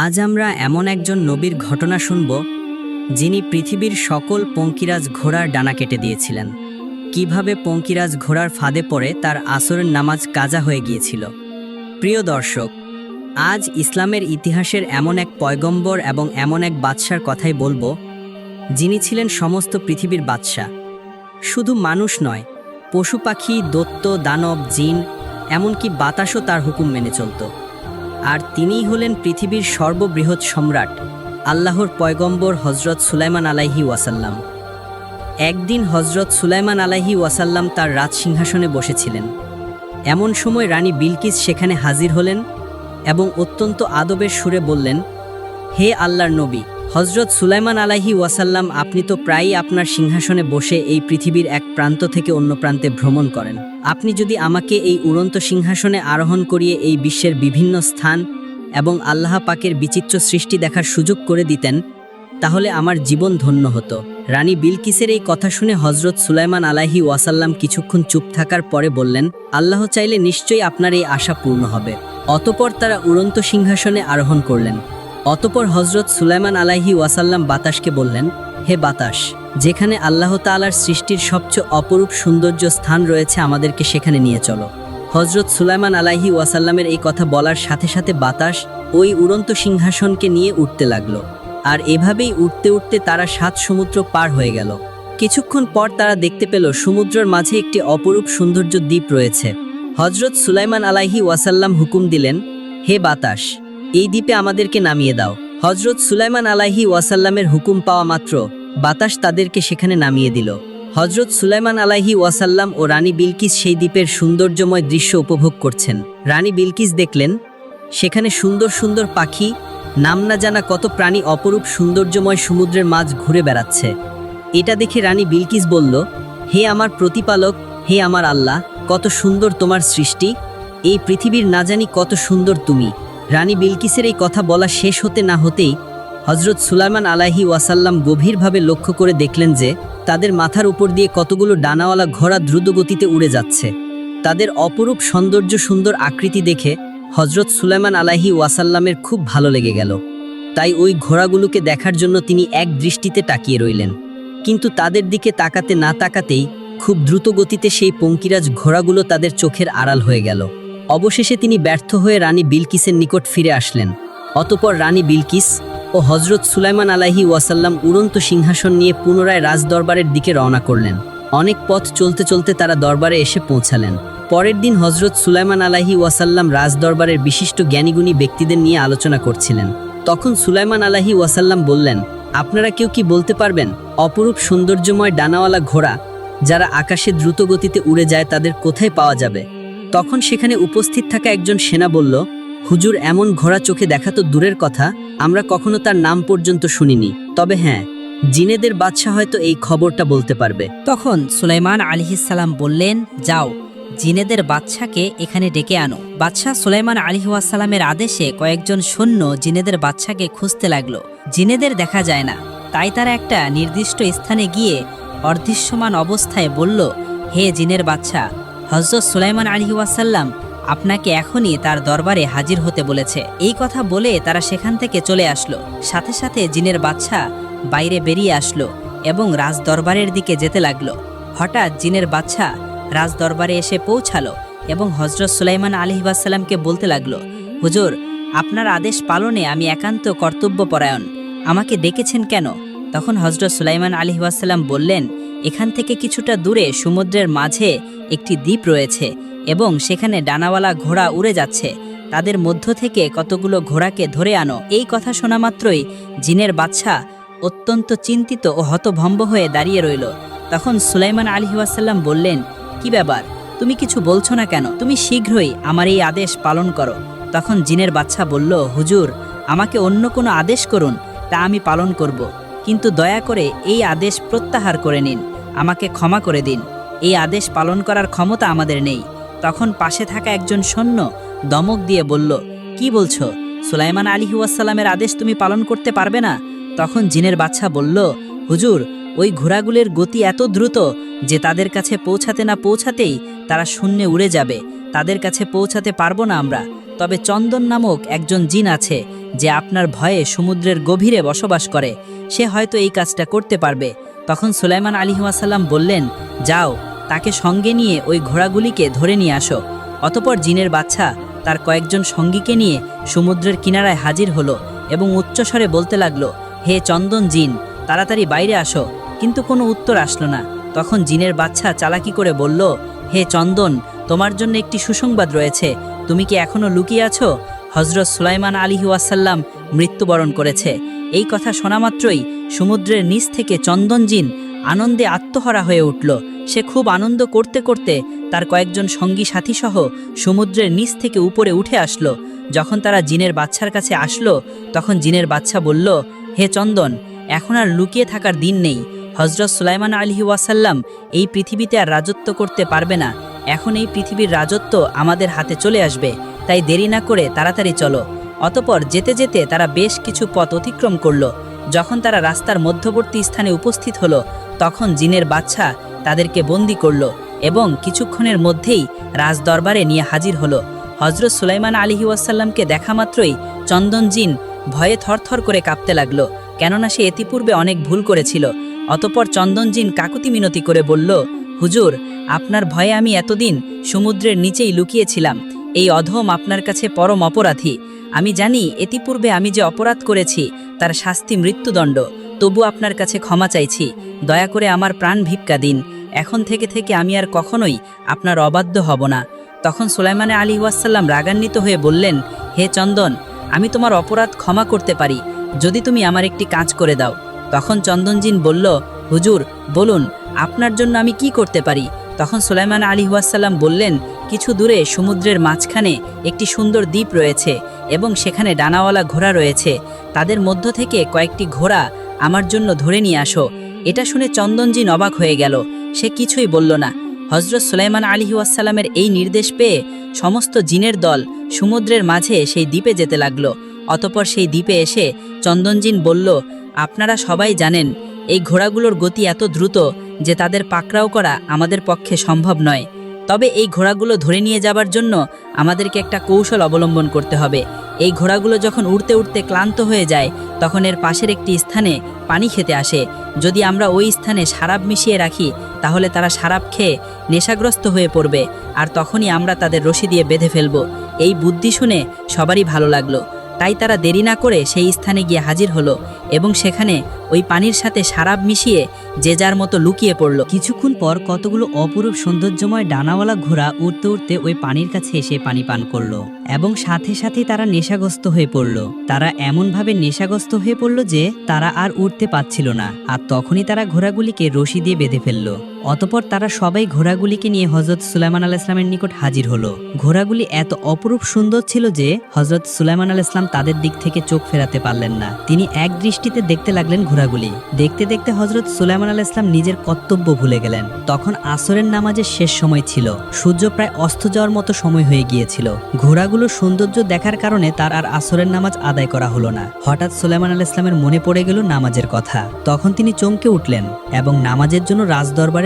আজ আমরা এমন একজন নবীর ঘটনা শুনব, যিনি পৃথিবীর সকল পঙ্কিরাজ ঘোড়ার ডানা কেটে দিয়েছিলেন। কীভাবে পঙ্কিরাজ ঘোড়ার ফাঁদে পড়ে তার আসরের নামাজ কাজা হয়ে গিয়েছিল। প্রিয় দর্শক, আজ ইসলামের ইতিহাসের এমন এক পয়গম্বর এবং এমন এক বাদশার কথাই বলব, যিনি ছিলেন সমস্ত পৃথিবীর বাদশা শুধু মানুষ নয়, পশু পাখি দত্ত দানব, জিন, এমনকি বাতাসও তার হুকুম মেনে চলত। আর তিনিই হলেন পৃথিবীর সর্ববৃহৎ সম্রাট, আল্লাহর পয়গম্বর হজরত সুলাইমান আলাইহি ওয়াসাল্লাম। একদিন হজরত সুলাইমান আলাইহি ওয়াসাল্লাম তার রাজ সিংহাসনে বসেছিলেন। এমন সময় রানী বিলকিস সেখানে হাজির হলেন এবং অত্যন্ত আদবের সুরে বললেন, হে আল্লাহর নবী হজরত সুলাইমান আলাহি ওয়াসাল্লাম আপনি তো প্রায়ই আপনার সিংহাসনে বসে এই পৃথিবীর এক প্রান্ত থেকে অন্য প্রান্তে ভ্রমণ করেন। আপনি যদি আমাকে এই উড়ন্ত সিংহাসনে আরোহণ করিয়ে এই বিশ্বের বিভিন্ন স্থান এবং আল্লাহ পাকের বিচিত্র সৃষ্টি দেখার সুযোগ করে দিতেন, তাহলে আমার জীবন ধন্য হতো। রানী বিলকিসের এই কথা শুনে হজরত সুলাইমান আলাহি ওয়াসাল্লাম কিছুক্ষণ চুপ থাকার পরে বললেন, আল্লাহ চাইলে নিশ্চয়ই আপনার এই আশা পূর্ণ হবে। অতপর তারা উড়ন্ত সিংহাসনে আরোহণ করলেন। অতপর হজরত সুলাইমান আলাহি ওয়াসাল্লাম বাতাসকে বললেন, হে বাতাস যেখানে আল্লাহ তালার সৃষ্টির সবচেয়ে অপরূপ সৌন্দর্য স্থান রয়েছে আমাদেরকে সেখানে নিয়ে চলো। হজরত সুলাইমান আলাহি ওয়াসাল্লামের এই কথা বলার সাথে সাথে বাতাস ওই উড়ন্ত সিংহাসনকে নিয়ে উঠতে লাগল। আর এভাবেই উঠতে উঠতে তারা সাত সমুদ্র পার হয়ে গেল। কিছুক্ষণ পর তারা দেখতে পেল সমুদ্রের মাঝে একটি অপরূপ সৌন্দর্য দ্বীপ রয়েছে। হজরত সুলাইমান আলাহি ওয়াসাল্লাম হুকুম দিলেন, হে বাতাস, এই দ্বীপে আমাদেরকে নামিয়ে দাও। হজরত সুলাইমান আলাহি ওয়াসাল্লামের হুকুম পাওয়া মাত্র বাতাস তাদেরকে সেখানে নামিয়ে দিল। হজরত সুলাইমান আলাহি ওয়াসাল্লাম ও রানী বিলকিস সেই দ্বীপের সৌন্দর্যময় দৃশ্য উপভোগ করছেন। রানী বিলকিস দেখলেন, সেখানে সুন্দর সুন্দর পাখি, নাম না জানা কত প্রাণী অপরূপ সৌন্দর্যময় সমুদ্রের মাঝ ঘুরে বেড়াচ্ছে। এটা দেখে রানী বিলকিস বলল, হে আমার প্রতিপালক, হে আমার আল্লাহ, কত সুন্দর তোমার সৃষ্টি, এই পৃথিবীর না জানি কত সুন্দর তুমি। রানী বিলকিসের এই কথা বলা শেষ হতে না হতেই হজরত সুলাইমান আলাহি ওয়াসাল্লাম গভীরভাবে লক্ষ্য করে দেখলেন যে তাদের মাথার উপর দিয়ে কতগুলো ডানাওয়ালা ঘোড়া দ্রুত গতিতে উড়ে যাচ্ছে। তাদের অপরূপ সৌন্দর্য সুন্দর আকৃতি দেখে হজরত সুলাইমান আলাহি ওয়াসাল্লামের খুব ভালো লেগে গেল। তাই ওই ঘোড়াগুলোকে দেখার জন্য তিনি এক দৃষ্টিতে তাকিয়ে রইলেন। কিন্তু তাদের দিকে তাকাতে না তাকাতেই খুব দ্রুত গতিতে সেই পঙ্কিরাজ ঘোড়াগুলো তাদের চোখের আড়াল হয়ে গেল। অবশেষে তিনি ব্যর্থ হয়ে রানী বিলকিসের নিকট ফিরে আসলেন। অতপর রানী বিলকিস ও হজরত সুলাইমান আলাহি ওয়াসাল্লাম উড়ন্ত সিংহাসন নিয়ে পুনরায় রাজদরবারের দিকে রওনা করলেন। অনেক পথ চলতে চলতে তারা দরবারে এসে পৌঁছালেন। পরের দিন হজরত সুলাইমান আলাহি ওয়াসাল্লাম রাজদরবারের বিশিষ্ট জ্ঞানীগুণী ব্যক্তিদের নিয়ে আলোচনা করছিলেন। তখন সুলাইমান আলাহি ওয়াসাল্লাম বললেন, আপনারা কেউ কি বলতে পারবেন? অপরূপ সৌন্দর্যময় ডানাওয়ালা ঘোড়া, যারা আকাশে দ্রুত গতিতে উড়ে যায় তাদের কোথায় পাওয়া যাবে? তখন সেখানে উপস্থিত থাকা একজন সেনা বলল হুজুর এমন ঘোড়া চোখে দেখা তো দূরের কথা, আমরা কখনো তার নাম পর্যন্ত শুনিনি। তবে হ্যাঁ জিনেদের বাদশা হয়তো এই খবরটা বলতে পারবে। তখন সুলাইমান আলিহিসাল্লাম বললেন, যাও, জিনেদের বাদশাকে এখানে ডেকে আনো। বাদশাহ সুলাইমান আলিহাসাল্লামের আদেশে কয়েকজন সৈন্য জিনেদের বাদশাকে খুঁজতে লাগল। জিনেদের দেখা যায় না। তাই তারা একটা নির্দিষ্ট স্থানে গিয়ে অর্ধৃশ্যমান অবস্থায় বলল, হে জিনের বাদশা হজরত সুলাইমান আলিহাসাল্লাম আপনাকে এখনই তার দরবারে হাজির হতে বলেছে। এই কথা বলে তারা সেখান থেকে চলে আসলো। সাথে সাথে জিনের বাচ্চা বাইরে বেরিয়ে আসলো এবং রাজ দরবারের দিকে যেতে লাগল। হঠাৎ জিনের বাচ্চা রাজ দরবারে এসে পৌঁছালো এবং হজরত সুলাইমান আলিহাসাল্লামকে বলতে লাগল, হুজুর, আপনার আদেশ পালনে আমি একান্ত কর্তব্যপরায়ণ। আমাকে ডেকেছেন কেন? তখন হজরত সুলাইমান আলিহাসাল্লাম বললেন, এখান থেকে কিছুটা দূরে সমুদ্রের মাঝে একটি দ্বীপ রয়েছে। এবং সেখানে ডানাওয়ালা ঘোড়া উড়ে যাচ্ছে। তাদের মধ্য থেকে কতগুলো ঘোড়াকে ধরে আনো। এই কথা শোনা মাত্রই জিনের বাদশা অত্যন্ত চিন্তিত ও হতভম্ব হয়ে দাঁড়িয়ে রইল। তখন সুলাইমান আলিহাসাল্লাম বললেন, কি ব্যাপার? তুমি কিছু বলছো না কেন? তুমি শীঘ্রই আমার এই আদেশ পালন করো। তখন জিনের বাচ্চা বলল, হুজুর, আমাকে অন্য কোনো আদেশ করুন, তা আমি পালন করব। কিন্তু দয়া করে এই আদেশ প্রত্যাহার করে নিন। আমাকে ক্ষমা করে দিন। এই আদেশ পালন করার ক্ষমতা আমাদের নেই। তখন পাশে থাকা একজন সৈন্য দমক দিয়ে বলল, কি বলছো? সুলাইমান আলী ওয়াসাল্লামের আদেশ তুমি পালন করতে পারবে না? তখন জিনের বাচ্চা বলল, হুজুর, ওই ঘোড়াগুলির গতি এত দ্রুত যে তাদের কাছে পৌঁছাতে না পৌঁছাতেই তারা শূন্যে উড়ে যাবে। তাদের কাছে পৌঁছাতে পারব না আমরা। তবে চন্দন নামক একজন জিন আছে যে আপনার ভয়ে সমুদ্রের গভীরে বসবাস করে। সে হয়তো এই কাজটা করতে পারবে। তখন সুলাইমান আলী ওয়াসাল্লাম বললেন, যাও তাকে সঙ্গে নিয়ে ওই ঘোড়াগুলিকে ধরে নিয়ে আসো। অতপর জিনের বাচ্চা তার কয়েকজন সঙ্গীকে নিয়ে সমুদ্রের কিনারায় হাজির হলো এবং উচ্চস্বরে বলতে লাগল, হে চন্দন জিন, তাড়াতাড়ি বাইরে আসো। কিন্তু কোনো উত্তর আসলো না। তখন জিনের বাচ্চা চালাকি করে বলল, হে চন্দন, তোমার জন্য একটি সুসংবাদ রয়েছে। তুমি কি এখনও লুকিয়ে আছো? হজরত সুলাইমান আলী ওয়াসাল্লাম মৃত্যুবরণ করেছে। এই কথা শোনা মাত্রই সমুদ্রের নিচ থেকে চন্দন জিন আনন্দে আত্মহরা হয়ে উঠল। সে খুব আনন্দ করতে করতে তার কয়েকজন সঙ্গী সাথী সহ সমুদ্রের নিচ থেকে উপরে উঠে আসলো। যখন তারা জিনের বাচ্চার কাছে আসলো, তখন জিনের বাচ্চা বলল, হে চন্দন, এখন আর লুকিয়ে থাকার দিন নেই। হজরত সুলাইমান আলী ওয়াসাল্লাম এই পৃথিবীতে আর রাজত্ব করতে পারবে না। এখন এই পৃথিবীর রাজত্ব আমাদের হাতে চলে আসবে। তাই দেরি না করে তাড়াতাড়ি চলো। অতপর যেতে যেতে তারা বেশ কিছু পথ অতিক্রম করল। যখন তারা রাস্তার মধ্যবর্তী স্থানে উপস্থিত হলো, তখন জিনের বাচ্চা তাদেরকে বন্দি করল এবং কিছুক্ষণের মধ্যেই রাজদরবারে নিয়ে হাজির হলো। হজরত সুলাইমান আলিহি ওয়াসাল্লামকে দেখা মাত্রই চন্দন জিন ভয়ে থরথর করে কাঁপতে লাগল, কেননা সে ইতিপূর্বে অনেক ভুল করেছিল। অতপর চন্দন জিন কাকুতি মিনতি করে বলল, হুজুর, আপনার ভয়ে আমি এতদিন সমুদ্রের নিচেই লুকিয়েছিলাম। এই অধম আপনার কাছে পরম অপরাধী। আমি জানি ইতিপূর্বে আমি যে অপরাধ করেছি, তার শাস্তি মৃত্যুদণ্ড। তবু আপনার কাছে ক্ষমা চাইছি। দয়া করে আমার প্রাণ ভিক্ষা দিন। এখন থেকে থেকে আমি আর কখনোই আপনার অবাধ্য হব না। তখন সুলাইমানে আলী ওয়াসাল্লাম রাগান্বিত হয়ে বললেন, হে চন্দন, আমি তোমার অপরাধ ক্ষমা করতে পারি। যদি তুমি আমার একটি কাজ করে দাও। তখন চন্দনজিন বলল, হুজুর, বলুন, আপনার জন্য আমি কি করতে পারি? তখন সুলাইমান আলী ওয়াসাল্লাম বললেন, কিছু দূরে সমুদ্রের মাঝখানে একটি সুন্দর দ্বীপ রয়েছে এবং সেখানে ডানাওয়ালা ঘোড়া রয়েছে। তাদের মধ্য থেকে কয়েকটি ঘোড়া আমার জন্য ধরে নিয়ে আসো। এটা শুনে চন্দনজিন অবাক হয়ে গেল। সে কিছুই বলল না। হজরত সুলাইমান আলী ওয়াসাল্লামের এই নির্দেশ পেয়ে সমস্ত জিনের দল সমুদ্রের মাঝে সেই দ্বীপে যেতে লাগল। অতপর সেই দ্বীপে এসে চন্দনজিন বলল, আপনারা সবাই জানেন, এই ঘোড়াগুলোর গতি এত দ্রুত যে তাদের পাকড়াও করা আমাদের পক্ষে সম্ভব নয়। তবে এই ঘোড়াগুলো ধরে নিয়ে যাবার জন্য আমাদেরকে একটা কৌশল অবলম্বন করতে হবে। এই ঘোড়াগুলো যখন উড়তে উড়তে ক্লান্ত হয়ে যায়, তখন এর পাশের একটি স্থানে পানি খেতে আসে। যদি আমরা ওই স্থানে সারাপ মিশিয়ে রাখি, তাহলে তারা সারাপ খেয়ে নেশাগ্রস্ত হয়ে পড়বে, আর তখনই আমরা তাদের রশি দিয়ে বেঁধে ফেলব। এই বুদ্ধি শুনে সবারই ভালো লাগল। তাই তারা দেরি না করে সেই স্থানে গিয়ে হাজির হলো এবং সেখানে ওই পানির সাথে সারাপ মিশিয়ে যে যার মতো লুকিয়ে পড়ল। কিছুক্ষণ পর কতগুলো অপরূপ সৌন্দর্যময় ডানাওয়ালা ঘোড়া উঠতে উঠতে ওই পানির কাছে এসে পানি পান করল এবং সাথে সাথেই তারা নেশাগ্রস্ত হয়ে পড়ল। তারা এমনভাবে নেশাগ্রস্ত হয়ে পড়ল যে তারা আর উঠতে পারছিল না। আর তখনই তারা ঘোড়াগুলিকে রশি দিয়ে বেঁধে ফেলল। অতপর তারা সবাই ঘোড়াগুলিকে নিয়ে হজরত সুলাইমান আল ইসলামের নিকট হাজির হলো। ঘোড়াগুলি এত অপরূপ সুন্দর ছিল যে হজরত সুলাইমান আল ইসলাম তাদের দিক থেকে চোখ ফেরাতে পারলেন না। তিনি এক দৃষ্টিতে দেখতে লাগলেন ঘোড়াগুলি। দেখতে দেখতে হজরত সুলাইমান আল ইসলাম নিজের কর্তব্য ভুলে গেলেন। তখন আসরের নামাজের শেষ সময় ছিল। সূর্য প্রায় অস্ত যাওয়ার মতো সময় হয়ে গিয়েছিল। ঘোড়াগুলোর সৌন্দর্য দেখার কারণে তার আর আসরের নামাজ আদায় করা হলো না। হঠাৎ সুলাইমান আল ইসলামের মনে পড়ে গেল নামাজের কথা। তখন তিনি চমকে উঠলেন এবং নামাজের জন্য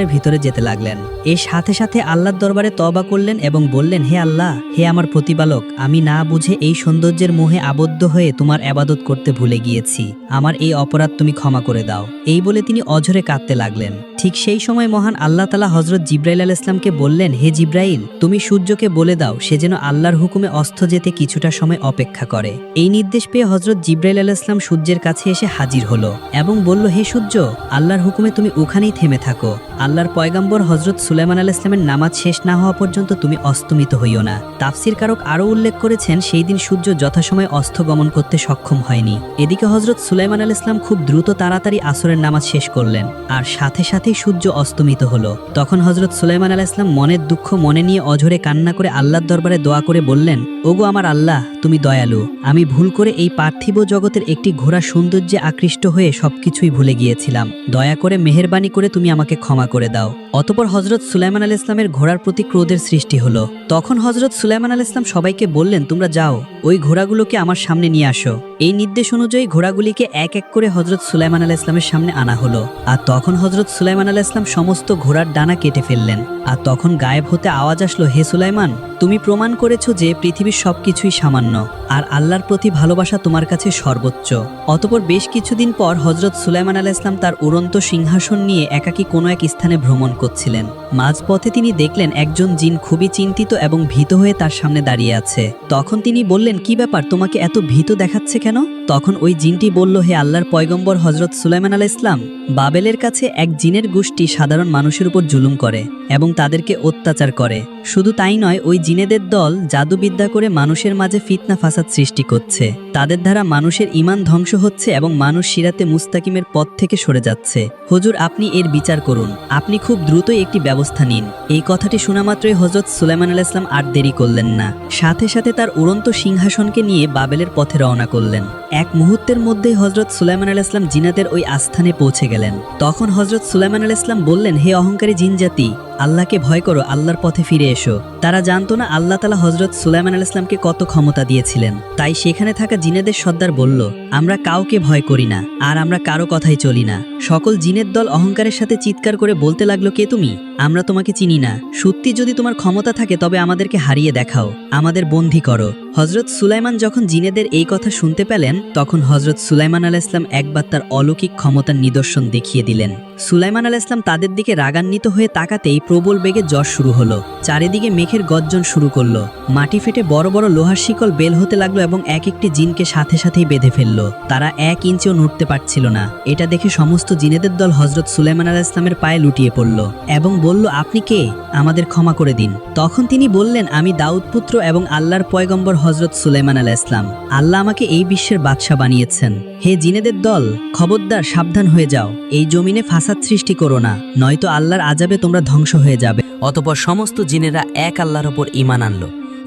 রাজদরবারের ভিতরে যেতে লাগলেন। এর সাথে সাথে আল্লাহর দরবারে তবা করলেন এবং বললেন, হে আল্লাহ, হে আমার প্রতিপালক, আমি না বুঝে এই সৌন্দর্যের মোহে আবদ্ধ হয়ে তোমার আবাদত করতে ভুলে গিয়েছি। আমার এই অপরাধ তুমি ক্ষমা করে দাও। এই বলে তিনি অঝরে কাঁদতে লাগলেন। ঠিক সেই সময় মহান আল্লাহ তালা হজরত জিব্রাইল আল ইসলামকে বললেন, হে জিব্রাইল, তুমি সূর্যকে বলে দাও, সে যেন আল্লাহর হুকুমে অস্ত যেতে কিছুটা সময় অপেক্ষা করে। এই নির্দেশ পেয়ে হজরত জিব্রাইল আল ইসলাম সূর্যের কাছে এসে হাজির হলো এবং বলল, হে সূর্য, আল্লাহর হুকুমে তুমি ওখানেই থেমে থাকো। আল্লাহর পয়গাম্বর হজরত সুলাইমান আল ইসলামের নামাজ শেষ না হওয়া পর্যন্ত তুমি অস্তমিত হইও না। তাফসির কারক আরও উল্লেখ করেছেন, সেই দিন সূর্য যথাসময়ে অস্ত গমন করতে সক্ষম হয়নি। এদিকে হজরত সুলাইমান আল ইসলাম খুব দ্রুত তাড়াতাড়ি আসরের নামাজ শেষ করলেন। আর সাথে সাথে সাথেই সূর্য অস্তমিত হলো। তখন হজরত সুলাইমান আল ইসলাম মনের দুঃখ মনে নিয়ে অঝরে কান্না করে আল্লাহর দরবারে দোয়া করে বললেন, ওগো আমার আল্লাহ, তুমি দয়ালু। আমি ভুল করে এই পার্থিব জগতের একটি ঘোড়া সৌন্দর্যে আকৃষ্ট হয়ে সবকিছুই ভুলে গিয়েছিলাম। দয়া করে মেহেরবানি করে তুমি আমাকে ক্ষমা করে দাও। অতপর হজরত সুলাইমান আল ইসলামের ঘোড়ার প্রতি ক্রোধের সৃষ্টি হলো। তখন হজরত সুলাইমান আল ইসলাম সবাইকে বললেন, তোমরা যাও, ওই ঘোড়াগুলোকে আমার সামনে নিয়ে আসো। এই নির্দেশ অনুযায়ী ঘোড়াগুলিকে এক এক করে হজরত সুলাইমান আল ইসলামের সামনে আনা হলো। আর তখন হজরত সুলাইমান সুলাইমান আলাহ ইসলাম সমস্ত ঘোড়ার ডানা কেটে ফেললেন। আর তখন গায়েব হতে আওয়াজ আসলো, হে সুলাইমান, তুমি প্রমাণ করেছ যে পৃথিবীর সবকিছুই সামান্য, আর আল্লাহর প্রতি ভালোবাসা তোমার কাছে সর্বোচ্চ। অতপর বেশ কিছুদিন পর হজরত সুলাইমান আলাহ ইসলাম তার উড়ন্ত সিংহাসন নিয়ে একাকী কোনো এক স্থানে ভ্রমণ করছিলেন। মাঝপথে তিনি দেখলেন একজন জিন খুবই চিন্তিত এবং ভীত হয়ে তার সামনে দাঁড়িয়ে আছে। তখন তিনি বললেন, কি ব্যাপার, তোমাকে এত ভীত দেখাচ্ছে কেন? তখন ওই জিনটি বলল, হে আল্লাহর পয়গম্বর হজরত সুলাইমান আলাহ ইসলাম বাবেলের কাছে এক জিনের গোষ্ঠী সাধারণ মানুষের উপর জুলুম করে এবং তাদেরকে অত্যাচার করে। শুধু তাই নয়, ওই জিনেদের দল জাদুবিদ্যা করে মানুষের মাঝে ফিতনা ফাসাদ সৃষ্টি করছে। তাদের দ্বারা মানুষের ইমান ধ্বংস হচ্ছে এবং মানুষ সিরাতে মুস্তাকিমের পথ থেকে সরে যাচ্ছে। হজুর, আপনি এর বিচার করুন। আপনি খুব দ্রুতই একটি ব্যবস্থা নিন। এই কথাটি শোনা মাত্রই হজরত সুলাইমান আলাহ ইসলাম আর দেরি করলেন না। সাথে সাথে তার উড়ন্ত সিংহাসনকে নিয়ে বাবেলের পথে রওনা করলেন। এক মুহূর্তের মধ্যেই হজরত সুলাইমান আলাহ ইসলাম জিনাদের ওই আস্থানে পৌঁছে গেলেন। তখন হজরত সুলাইমান আলাহ ইসলাম বললেন, হে অহংকারী জিনজাতি আল্লাহকে ভয় করো, আল্লাহর পথে ফিরে এসো। তারা জানতো না আল্লাহ তালা হজরত সুলাইমান আল ইসলামকে কত ক্ষমতা দিয়েছিলেন। তাই সেখানে থাকা জিনেদের সর্দার বলল, আমরা কাউকে ভয় করি না, আর আমরা কারও কথাই চলি না। সকল জিনের দল অহংকারের সাথে চিৎকার করে বলতে লাগল, কে তুমি? আমরা তোমাকে চিনি না। সত্যি যদি তোমার ক্ষমতা থাকে, তবে আমাদেরকে হারিয়ে দেখাও। আমাদের বন্দী করো। হজরত সুলাইমান যখন জিনেদের এই কথা শুনতে পেলেন, তখন হজরত সুলাইমান আল ইসলাম একবার তার অলৌকিক ক্ষমতার নিদর্শন দেখিয়ে দিলেন। সুলাইমান আল ইসলাম তাদের দিকে রাগান্বিত হয়ে তাকাতেই প্রবল বেগে জ্বর শুরু হলো। চারিদিকে মেঘের গর্জন শুরু করল। মাটি ফেটে বড় বড় লোহার শিকল বেল হতে লাগল এবং এক একটি জিনকে সাথে সাথেই বেঁধে ফেলল। তারা এক ইঞ্চিও নড়তে পারছিল না। এটা দেখে সমস্ত জিনেদের দল হজরত সুলাইমান আল ইসলামের পায়ে লুটিয়ে পড়ল এবং বলল, আপনি কে? আমাদের ক্ষমা করে দিন। তখন তিনি বললেন, আমি দাউদ পুত্র এবং আল্লাহর পয়গম্বর হজরত সুলাইমান আল ইসলাম আল্লাহ আমাকে এই বিশ্বের বাদশাহ বানিয়েছেন। হে জিনেদের দল, খবরদার, সাবধান হয়ে যাও। এই জমিনে ফাসাদ সৃষ্টি করো না, নয়তো আল্লাহর আজাবে তোমরা ধ্বংস হয়ে যাবে। অতপর সমস্ত জিনেরা এক আল্লাহর ওপর ইমান আনল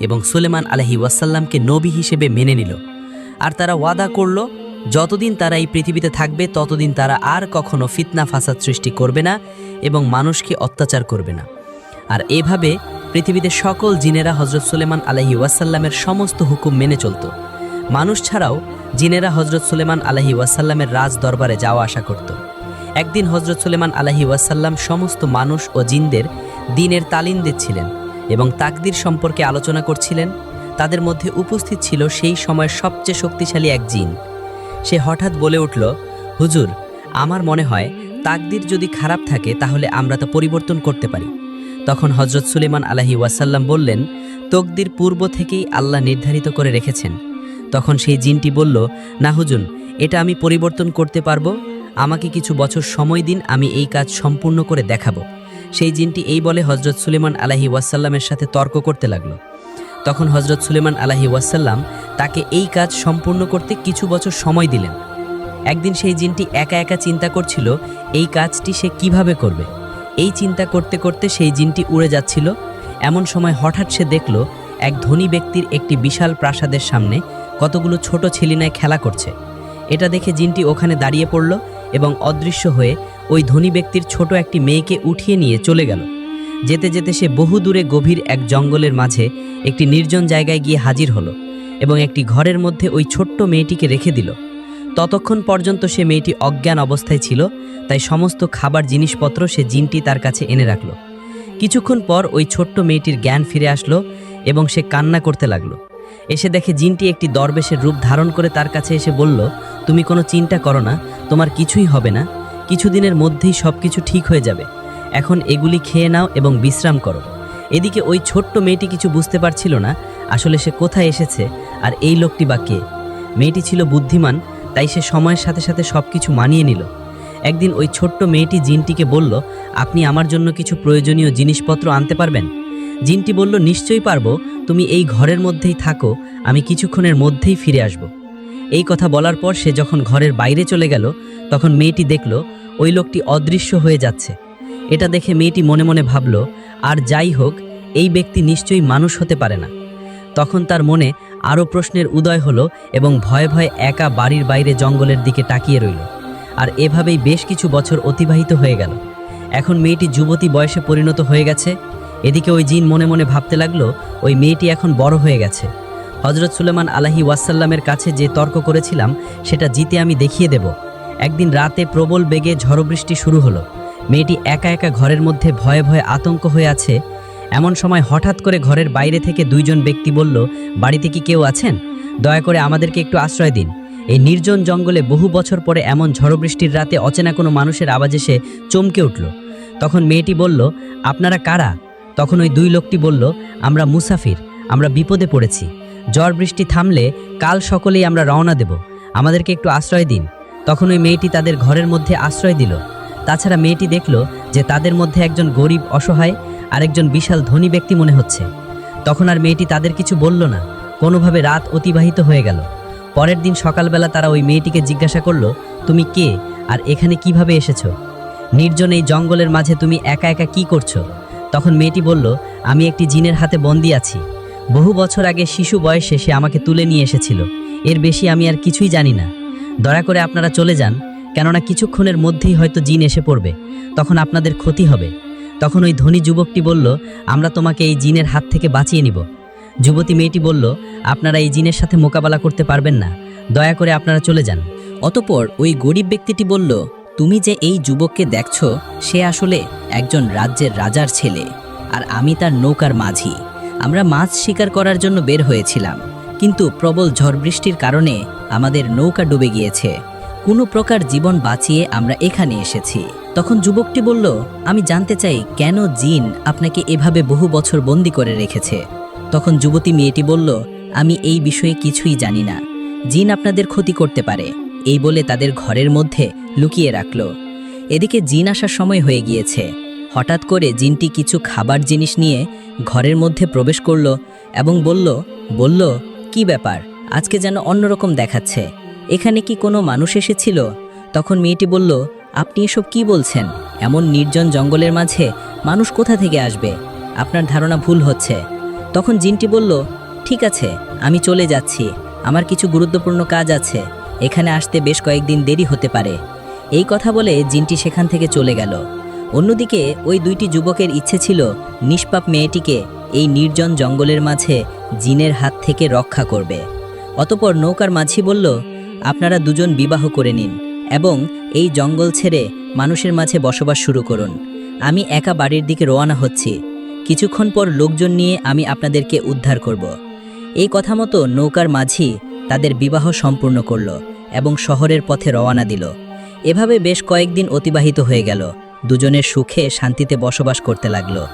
এবং সুলেমান আলহি ওয়াসাল্লামকে নবী হিসেবে মেনে নিল। আর তারা ওয়াদা করল, যতদিন তারা এই পৃথিবীতে থাকবে, ততদিন তারা আর কখনো ফিতনা, ফাসাদ সৃষ্টি করবে না এবং মানুষকে অত্যাচার করবে না। আর এভাবে পৃথিবীতে সকল জিনেরা হজরত সুলেমান আলহি ওয়াসাল্লামের সমস্ত হুকুম মেনে চলত। মানুষ ছাড়াও জিনেরা হজরত সুলেমান আলহি ওয়াসাল্লামের রাজ দরবারে যাওয়া আসা করত। একদিন হজরত সুলেমান আলহি ওয়াসাল্লাম সমস্ত মানুষ ও জিনদের দিনের তালিম দিচ্ছিলেন এবং তাকদির সম্পর্কে আলোচনা করছিলেন। তাদের মধ্যে উপস্থিত ছিল সেই সময়ের সবচেয়ে শক্তিশালী এক জিন। সে হঠাৎ বলে উঠল, হুজুর, আমার মনে হয় তাকদির যদি খারাপ থাকে তাহলে আমরা তা পরিবর্তন করতে পারি। তখন হজরত সুলেমান আলাহি ওয়াসাল্লাম বললেন, তকদির পূর্ব থেকেই আল্লাহ নির্ধারিত করে রেখেছেন। তখন সেই জিনটি বলল, না হুজুন এটা আমি পরিবর্তন করতে পারব। আমাকে কিছু বছর সময় দিন, আমি এই কাজ সম্পূর্ণ করে দেখাবো। সেই জিনটি এই বলে হজরত সুলেমান আলাহি ওয়াসাল্লামের সাথে তর্ক করতে লাগল। তখন হজরত সুলেমান আলাহি ওয়াসাল্লাম তাকে এই কাজ সম্পূর্ণ করতে কিছু বছর সময় দিলেন। একদিন সেই জিনটি একা একা চিন্তা করছিল, এই কাজটি সে কীভাবে করবে। এই চিন্তা করতে করতে সেই জিনটি উড়ে যাচ্ছিল। এমন সময় হঠাৎ সে দেখল, এক ধনী ব্যক্তির একটি বিশাল প্রাসাদের সামনে কতগুলো ছোট ছেলিনায় খেলা করছে। এটা দেখে জিনটি ওখানে দাঁড়িয়ে পড়ল এবং অদৃশ্য হয়ে ওই ধনী ব্যক্তির ছোট একটি মেয়েকে উঠিয়ে নিয়ে চলে গেল। যেতে যেতে সে বহু দূরে গভীর এক জঙ্গলের মাঝে একটি নির্জন জায়গায় গিয়ে হাজির হলো এবং একটি ঘরের মধ্যে ওই ছোট্ট মেয়েটিকে রেখে দিল। ততক্ষণ পর্যন্ত সে মেয়েটি অজ্ঞান অবস্থায় ছিল, তাই সমস্ত খাবার জিনিসপত্র সে জিনটি তার কাছে এনে রাখল। কিছুক্ষণ পর ওই ছোট্ট মেয়েটির জ্ঞান ফিরে আসলো এবং সে কান্না করতে লাগল। এসে দেখে জিনটি একটি দরবেশের রূপ ধারণ করে তার কাছে এসে বলল, তুমি কোনো চিন্তা করো না, তোমার কিছুই হবে না। কিছুদিনের মধ্যেই সব কিছু ঠিক হয়ে যাবে। এখন এগুলি খেয়ে নাও এবং বিশ্রাম করো। এদিকে ওই ছোট্ট মেয়েটি কিছু বুঝতে পারছিল না, আসলে সে কোথায় এসেছে আর এই লোকটি বা কে। মেয়েটি ছিল বুদ্ধিমান তাই সে সময়ের সাথে সাথে সব কিছু মানিয়ে নিল। একদিন ওই ছোট্ট মেয়েটি জিনটিকে বলল, আপনি আমার জন্য কিছু প্রয়োজনীয় জিনিসপত্র আনতে পারবেন? জিনটি বলল, নিশ্চয়ই পারব। তুমি এই ঘরের মধ্যেই থাকো, আমি কিছুক্ষণের মধ্যেই ফিরে আসব। এই কথা বলার পর সে যখন ঘরের বাইরে চলে গেল, তখন মেয়েটি দেখল, ওই লোকটি অদৃশ্য হয়ে যাচ্ছে। এটা দেখে মেয়েটি মনে মনে ভাবল, আর যাই হোক, এই ব্যক্তি নিশ্চয়ই মানুষ হতে পারে না। তখন তার মনে আরও প্রশ্নের উদয় হলো এবং ভয়ে ভয়ে একা বাড়ির বাইরে জঙ্গলের দিকে তাকিয়ে রইল। আর এভাবেই বেশ কিছু বছর অতিবাহিত হয়ে গেল। এখন মেয়েটি যুবতী বয়সে পরিণত হয়ে গেছে। এদিকে ওই জিন মনে মনে ভাবতে লাগল, ওই মেয়েটি এখন বড় হয়ে গেছে। হজরত সুলেমান আলাহি ওয়াসাল্লামের কাছে যে তর্ক করেছিলাম, সেটা জিতে আমি দেখিয়ে দেব। একদিন রাতে প্রবল বেগে ঝড় বৃষ্টি শুরু হলো। মেয়েটি একা একা ঘরের মধ্যে ভয়ে ভয়ে আতঙ্ক হয়ে আছে। এমন সময় হঠাৎ করে ঘরের বাইরে থেকে দুইজন ব্যক্তি বলল, বাড়িতে কি কেউ আছেন? দয়া করে আমাদেরকে একটু আশ্রয় দিন। এই নির্জন জঙ্গলে বহু বছর পরে এমন ঝড় বৃষ্টির রাতে অচেনা কোনো মানুষের আওয়াজ এসে চমকে উঠল। তখন মেয়েটি বলল, আপনারা কারা? তখন ওই দুই লোকটি বলল, আমরা মুসাফির, আমরা বিপদে পড়েছি। ঝড় বৃষ্টি থামলে কাল সকলেই আমরা রওনা দেব। আমাদেরকে একটু আশ্রয় দিন। তখন ওই মেয়েটি তাদের ঘরের মধ্যে আশ্রয় দিল। তাছাড়া মেয়েটি দেখল যে তাদের মধ্যে একজন গরিব অসহায় আর একজন বিশাল ধনী ব্যক্তি মনে হচ্ছে। তখন আর মেয়েটি তাদের কিছু বলল না। কোনোভাবে রাত অতিবাহিত হয়ে গেল। পরের দিন সকালবেলা তারা ওই মেয়েটিকে জিজ্ঞাসা করল, তুমি কে? আর এখানে কীভাবে এসেছ? নির্জন এই জঙ্গলের মাঝে তুমি একা একা কি করছ? তখন মেয়েটি বলল, আমি একটি জিনের হাতে বন্দি আছি। বহু বছর আগে শিশু বয়সে সে আমাকে তুলে নিয়ে এসেছিল। এর বেশি আমি আর কিছুই জানি না। দয়া করে আপনারা চলে যান। কেননা কিছুক্ষণের মধ্যেই হয়তো জিন এসে পড়বে। তখন আপনাদের ক্ষতি হবে। তখন ওই ধনী যুবকটি বলল, আমরা তোমাকে এই জিনের হাত থেকে বাঁচিয়ে নিব। যুবতী মেয়েটি বলল, আপনারা এই জিনের সাথে মোকাবেলা করতে পারবেন না। দয়া করে আপনারা চলে যান। অতপর ওই গরিব ব্যক্তিটি বলল, তুমি যে এই যুবককে দেখছ, সে আসলে একজন রাজ্যের রাজার ছেলে, আর আমি তার নৌকার মাঝি। আমরা মাছ শিকার করার জন্য বের হয়েছিলাম, কিন্তু প্রবল ঝড় বৃষ্টির কারণে আমাদের নৌকা ডুবে গিয়েছে। কোনো প্রকার জীবন বাঁচিয়ে আমরা এখানে এসেছি। তখন যুবকটি বলল, আমি জানতে চাই কেন জিন আপনাকে এভাবে বহু বছর বন্দি করে রেখেছে? তখন যুবতী মেয়েটি বলল, আমি এই বিষয়ে কিছুই জানি না। জিন আপনাদের ক্ষতি করতে পারে। এই বলে তাদের ঘরের মধ্যে লুকিয়ে রাখল। এদিকে জিন আসার সময় হয়ে গিয়েছে। হঠাৎ করে জিনটি কিছু খাবার জিনিস নিয়ে ঘরের মধ্যে প্রবেশ করল এবং বলল বলল, কি ব্যাপার? আজকে যেন অন্যরকম দেখাচ্ছে। এখানে কি কোনো মানুষ এসেছিল? তখন মেয়েটি বলল, আপনি এসব কি বলছেন? এমন নির্জন জঙ্গলের মাঝে মানুষ কোথা থেকে আসবে? আপনার ধারণা ভুল হচ্ছে। তখন জিনটি বলল, ঠিক আছে, আমি চলে যাচ্ছি। আমার কিছু গুরুত্বপূর্ণ কাজ আছে। এখানে আসতে বেশ কয়েকদিন দেরি হতে পারে। এই কথা বলে জিনটি সেখান থেকে চলে গেল। অন্যদিকে ওই দুইটি যুবকের ইচ্ছে ছিল নিষ্পাপ মেয়েটিকে এই নির্জন জঙ্গলের মাঝে জিনের হাত থেকে রক্ষা করবে। অতপর নৌকার মাঝি বলল আপনারা দুজন বিবাহ করে নিন এবং এই জঙ্গল ছেড়ে মানুষের মাঝে বসবাস শুরু করুন। আমি একা বাড়ির দিকে রওনা হচ্ছি। কিছুক্ষণ পর লোকজন নিয়ে আমি আপনাদেরকে উদ্ধার করব। এই কথা মতো নৌকার মাঝি তাদের বিবাহ সম্পূর্ণ করল এবং শহরের পথে রওনা দিল। এভাবে বেশ কয়েকদিন অতিবাহিত হয়ে গেল। দুজনের সুখে শান্তিতে বসবাস করতে লাগল।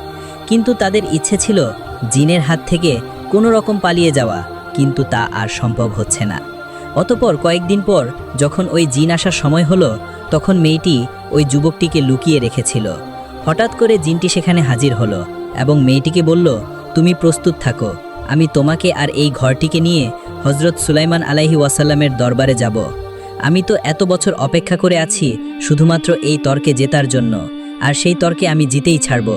কিন্তু তাদের ইচ্ছে ছিল জিনের হাত থেকে কোনো রকম পালিয়ে যাওয়া, কিন্তু তা আর সম্ভব হচ্ছে না। অতপর কয়েকদিন পর যখন ওই জিন আসার সময় হলো, তখন মেয়েটি ওই যুবকটিকে লুকিয়ে রেখেছিল। হঠাৎ করে জিনটি সেখানে হাজির হলো এবং মেয়েটিকে বলল, তুমি প্রস্তুত থাকো, আমি তোমাকে আর এই ঘরটিকে নিয়ে হজরত সুলাইমান আলাইহি ওয়াসাল্লামের দরবারে যাব। আমি তো এত বছর অপেক্ষা করে আছি শুধুমাত্র এই তর্কে জেতার জন্য, আর সেই তর্কে আমি জিতেই ছাড়ব।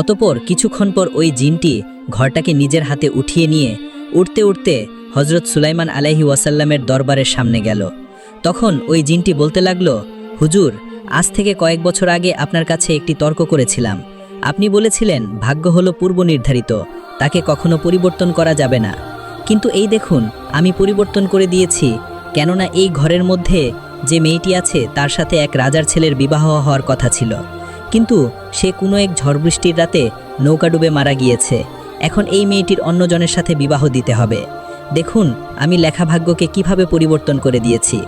অতপর কিছুক্ষণ পর ওই জিনটি ঘরটাকে নিজের হাতে উঠিয়ে নিয়ে উঠতে উঠতে হজরত সুলাইমান আলাইহি ওয়াসাল্লামের দরবারের সামনে গেল। তখন ওই জিনটি বলতে লাগল, হুজুর, আজ থেকে কয়েক বছর আগে আপনার কাছে একটি তর্ক করেছিলাম। আপনি বলেছিলেন, ভাগ্য হলো পূর্ব নির্ধারিত তাকে কখনো পরিবর্তন করা যাবে না। কিন্তু এই দেখুন, আমি পরিবর্তন করে দিয়েছি, কেননা এই ঘরের মধ্যে যে মেয়েটি আছে, তার সাথে এক রাজার ছেলের বিবাহ হওয়ার কথা ছিল। কিন্তু সে কোনো এক ঝড় বৃষ্টির রাতে নৌকা ডুবে মারা গিয়েছে। এখন এই মেয়েটির অন্যজনের সাথে বিবাহ দিতে হবে। দেখুন, আমি লেখা ভাগ্যকে কীভাবে পরিবর্তন করে দিয়েছি।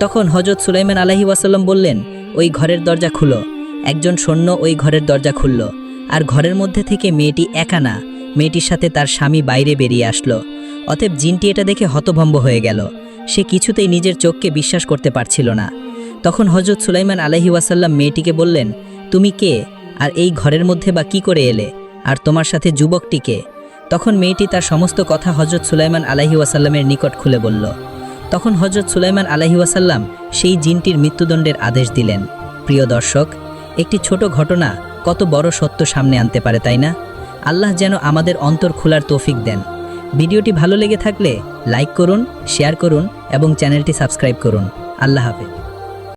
তখন হজরত সুলাইমান আলাহি ওয়াসাল্লাম বললেন, ওই ঘরের দরজা খুলো। একজন সৈন্য ওই ঘরের দরজা খুলল, আর ঘরের মধ্যে থেকে মেয়েটি একা না, মেয়েটির সাথে তার স্বামী বাইরে বেরিয়ে আসলো। অতএব জিনটি এটা দেখে হতভম্ব হয়ে গেল। সে কিছুতেই নিজের চোখকে বিশ্বাস করতে পারছিল না। তখন হজরত সুলাইমান আলহি ওয়াসাল্লাম মেয়েটিকে বললেন, তুমি কে? আর এই ঘরের মধ্যে বা কি করে এলে? আর তোমার সাথে যুবকটিকে তখন মেয়েটি তার সমস্ত কথা হজরত সুলাইমান আলাহি ওয়াসাল্লামের নিকট খুলে বলল। তখন হজরত সুলাইমান আলাহি ওয়াসাল্লাম সেই জিনটির মৃত্যুদণ্ডের আদেশ দিলেন। প্রিয় দর্শক, একটি ছোট ঘটনা কত বড় সত্য সামনে আনতে পারে, তাই না? আল্লাহ যেন আমাদের অন্তর খোলার তৌফিক দেন। ভিডিওটি ভালো লেগে থাকলে লাইক করুন, শেয়ার করুন এবং চ্যানেলটি সাবস্ক্রাইব করুন। আল্লাহ হাফেজ।